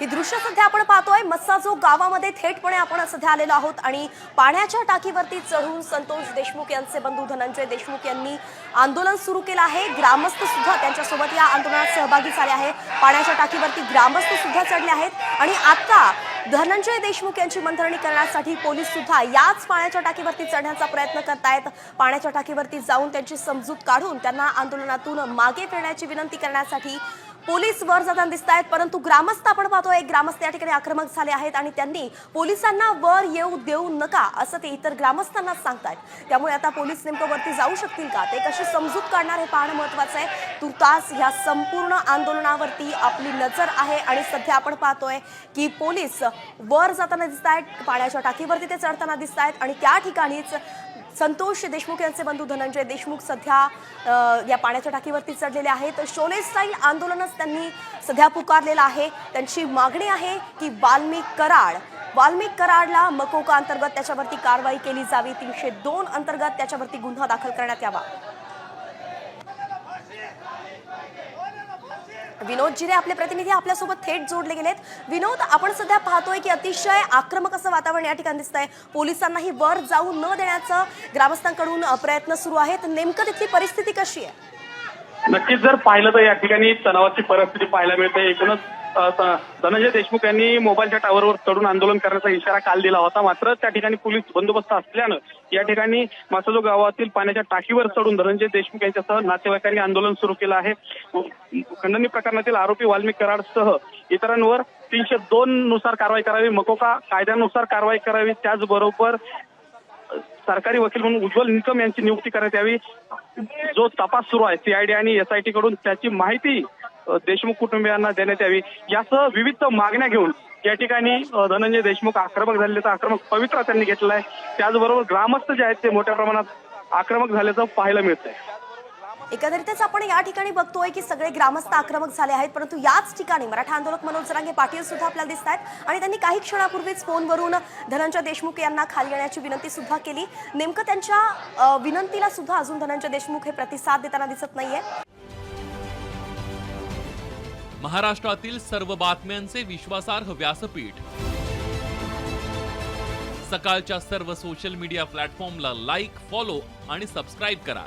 ही दृश्य सध्या आपण पाहतोय. मस्साजो गावामध्ये थेटपणे आपण सध्या आलेलो आहोत आणि पाण्याच्या टाकीवरती चढून संतोष देशमुख यांचे बंधू धनंजय देशमुख यांनी आंदोलन सुरू केलं आहे. ग्रामस्थ सुद्धा त्यांच्यासोबत या आंदोलनात सहभागी झाले आहे पाण्याच्या टाकीवरती ग्रामस्थ सुद्धा चढले आहेत आणि आता धनंजय देशमुख यांची मंथरणी करण्यासाठी पोलीस सुद्धा याच पाण्याच्या टाकीवरती चढण्याचा प्रयत्न करतायत. पाण्याच्या टाकीवरती जाऊन त्यांची समजूत काढून त्यांना आंदोलनातून मागे फिरण्याची विनंती करण्यासाठी पोलीस वर जाताना दिसत आहेत परंतु ग्रामस्थ आपण पाहतोय ग्रामस्थ या ठिकाणी आक्रमक झाले आहेत आणि त्यांनी पोलिसांना वर येऊ देऊ नका असं ते इतर ग्रामस्थांना सांगतायत. त्यामुळे आता पोलीस नेमकं वरती जाऊ शकतील का? ते कशी समजूत काढणार हे पाहणं महत्वाचं आहे. तुर्तास ह्या संपूर्ण आंदोलनावरती आपली नजर आहे आणि सध्या आपण पाहतोय की पोलीस वर जाताना दिसत आहेत पाण्याच्या टाकीवरती ते चढताना दिसत आहेत आणि त्या ठिकाणीच संतोष देशमुख यांचे बंधू धनंजय देशमुख सध्या या पाण्याच्या टाकीवरती चढलेले आहेत. शोले स्टाईल आंदोलनच त्यांनी सध्या पुकारलेलं आहे. त्यांची मागणी आहे की वाल्मिक कराड वाल्मिक कराडला मकोका अंतर्गत त्याच्यावरती कारवाई केली जावी. तीनशे दोन अंतर्गत त्याच्यावरती गुन्हा दाखल करण्यात यावा. विनोद जिरे आपले प्रतिनिधी आपल्यासोबत थेट जोडले गेलेत. विनोद आपण सध्या पाहतोय की अतिशय आक्रमक असं वातावरण या ठिकाणी दिसतंय. पोलिसांनाही वर जाऊ न देण्याचं ग्रामस्थांकडून प्रयत्न सुरू आहेत. नेमकं तिथली परिस्थिती कशी आहे? नक्कीच जर पाहिलं तर या ठिकाणी तणावाची परिस्थिती पाहायला मिळते. एकूणच धनंजय देशमुख यांनी मोबाईलच्या टावरवर चढून आंदोलन करण्याचा इशारा काल दिला होता. मात्र त्या ठिकाणी पोलीस बंदोबस्त असल्यानं या ठिकाणी मासाजो गावातील पाण्याच्या टाकीवर चढून धनंजय देशमुख यांच्यासह नातेवाईकांनी आंदोलन सुरू केलं आहे. खंडणी प्रकरणातील आरोपी वाल्मिक कराडसह इतरांवर तीनशे दोन नुसार कारवाई करावी मकोका कायद्यानुसार कारवाई करावी. त्याचबरोबर सरकारी वकील म्हणून उज्ज्वल निकम यांची नियुक्ती करण्यात यावी. जो तपास सुरू आहे सीआयडी आणि एसआयटी कडून त्याची माहिती देशमुख कुटुंबियांना देण्यात यावी. यासह विविध मागण्या घेऊन या ठिकाणी धनंजय देशमुख आक्रमक झालेचा आक्रमक पवित्रा त्यांनी घेतला आहे. त्याचबरोबर ग्रामस्थ जे आहेत ते मोठ्या प्रमाणात आक्रमक झाल्याचं पाहायला मिळतंय. एकंदरीतच आपण या ठिकाणी बघतोय की सगळे ग्रामस्थ आक्रमक झाले आहेत परंतु याच ठिकाणी मराठा आंदोलक मनोज जरांगे पाटील सुद्धा आपल्याला दिसत आहेत आणि त्यांनी काही क्षणापूर्वीच फोनवरून धनंजय देशमुख यांना खाली येण्याची विनंती सुद्धा केली. नेमकं त्यांच्या विनंतीला सुद्धा अजून धनंजय देशमुख हे प्रतिसाद देताना दिसत नाहीये. महाराष्ट्रातील सर्व बातम्यांचे विश्वासार्ह व्यासपीठ. सकाळच्या सर्व सोशल मीडिया प्लॅटफॉर्मला लाईक फॉलो आणि सबस्क्राईब करा.